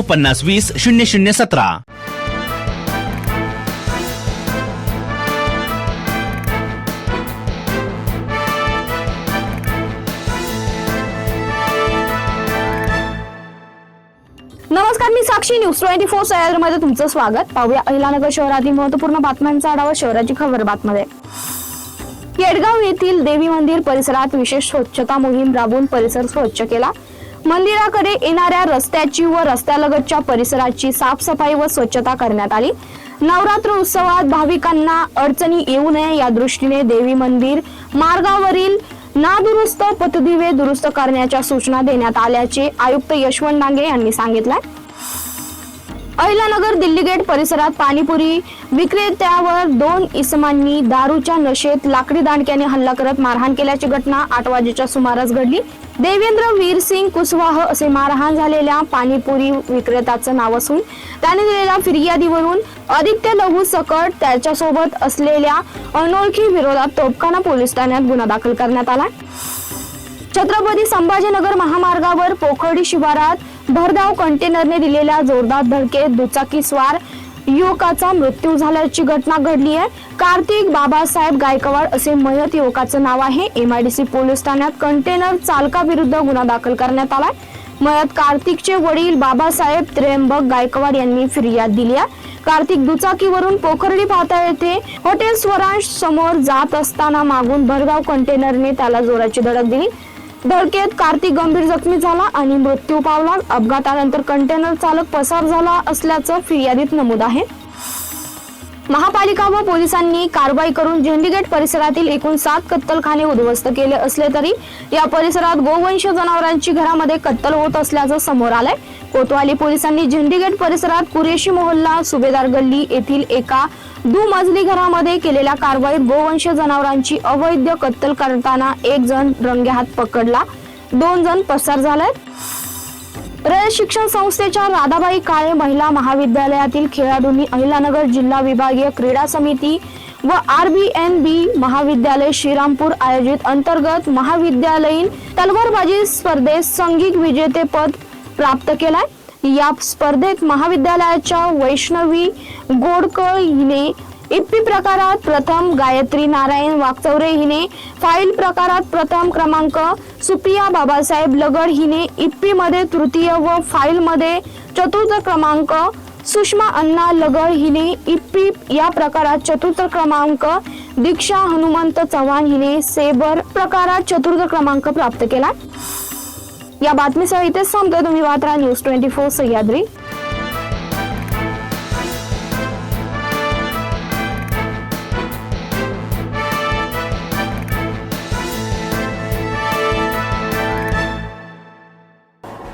पन्नास वीस शून्य शून्य सतरा. नमस्कार मी साक्षी न्यूज ट्वेंटी फोरमध्ये तुमचं स्वागत. पाहूया अहिलानगर शहरातील महत्त्वपूर्ण बातम्यांचा आढावा शहराची खबर बातमध्ये येडगाव येथील देवी मंदिर परिसरात विशेष स्वच्छता मोहीम राबवून परिसर स्वच्छ केला. मंदिराकडे येणाऱ्या रस्त्याची व रस्त्यालगतच्या परिसराची साफसफाई व स्वच्छता करण्यात आली. नवरात्र उत्सवात भाविकांना अडचणी येऊ नये या दृष्टीने देवी मंदिर मार्गावरील नादुरुस्त पथदिवे दुरुस्त करण्याच्या सूचना देण्यात आल्याचे आयुक्त यशवंत डांगे यांनी सांगितलं अहिलानगर दिल्ली गेट परिसरात पाणीपुरी विक्रेत्यावर दोन इसमांनी दारूच्या नशेत लाकडी दांडक्याने हल्ला करत मारहाण केल्याची घटना आठ वाजेच्या सुमारास घडली. देवेंद्र वीरसिंग कुशवाह असे मारहाण झालेल्या पाणीपुरी विक्रेत्याचं नाव असून त्याने दिलेल्या फिर्यादीवरून आदित्य लघु सकट त्याच्यासोबत असलेल्या अनोळखी विरोधात तोपखाना पोलीस ठाण्यात गुन्हा दाखल करण्यात आला. छत्रपती संभाजीनगर महामार्गावर पोखर्डी शिवारात भरधाव कंटेनरने दिलेल्या जोरदार धडकेत दुचाकी स्वार युवकाचा मृत्यू झाल्याची घटना घडली आहे. कार्तिक बाबासाहेब गायकवाड असे मयत युवकाचं नाव आहे. एमआयडीसी पोलीस ठाण्यात कंटेनर चालकाविरुद्ध गुन्हा दाखल करण्यात आलाय. मयत कार्तिकचे वडील बाबासाहेब त्र्यंबक गायकवाड यांनी फिर्याद दिली आहे. कार्तिक दुचाकीवरून पोखर्डी पाहता येथे हॉटेल स्वराज समोर जात असताना मागून भरगाव कंटेनरने त्याला जोराची धडक दिली. धडकेत कार्तिक गंभीर जखमी झाला आणि मृत्यू पावला. अपघातानंतर कंटेनर चालक पसार झाला असल्याचं फिर्यादीत नमूद आहे. महापालिका व पोलिसांनी कारवाई करून झेंडीगेट परिसरातील एकूण सात कत्तलखाने उद्ध्वस्त केले असले तरी या परिसरात गोवंश जनावरांची घरामध्ये कत्तल होत असल्याचं समोर आलंय. कोतवाली पोलिसांनी झेंडीगेट परिसरात कुरेशी मोहल्ला सुभेदार गल्ली येथील एका दुमजली घरामध्ये केलेल्या कारवाईत गोवंश जनावरांची अवैध कत्तल करताना एक जण रंगेहात पकडला दोन जण पसार झालेत. रयत शिक्षण संस्थेच्या राधाबाई काळे महिला महाविद्यालयातील खेळाडूंनी अहिलानगर जिल्हा विभागीय क्रीडा समिती व आर बी एन बी महाविद्यालय श्रीरामपूर आयोजित अंतर्गत महाविद्यालयीन तलवारबाजी स्पर्धेत संघिक विजेतेपद प्राप्त केलाय. या स्पर्धेत महाविद्यालयाच्या वैष्णवी गोडकळ हिने इप्पी प्रकारात प्रथम गायत्री नारायण वागचौरे हिने फाईल प्रकारात प्रथम क्रमांक सुप्रिया बाबासाहेब लगड हिने इप्पी मध्ये तृतीय व फाईल मध्ये चतुर्थ क्रमांक सुषमा अण्णा लगड हिने इप्पी या प्रकारात चतुर्थ क्रमांक दीक्षा हनुमंत चव्हाण हिने सेबर प्रकारात चतुर्थ क्रमांक प्राप्त केला. या बातमीसह इथेच संपतोय तुम्ही वात्रा न्यूज ट्वेंटी फोर सह्याद्री.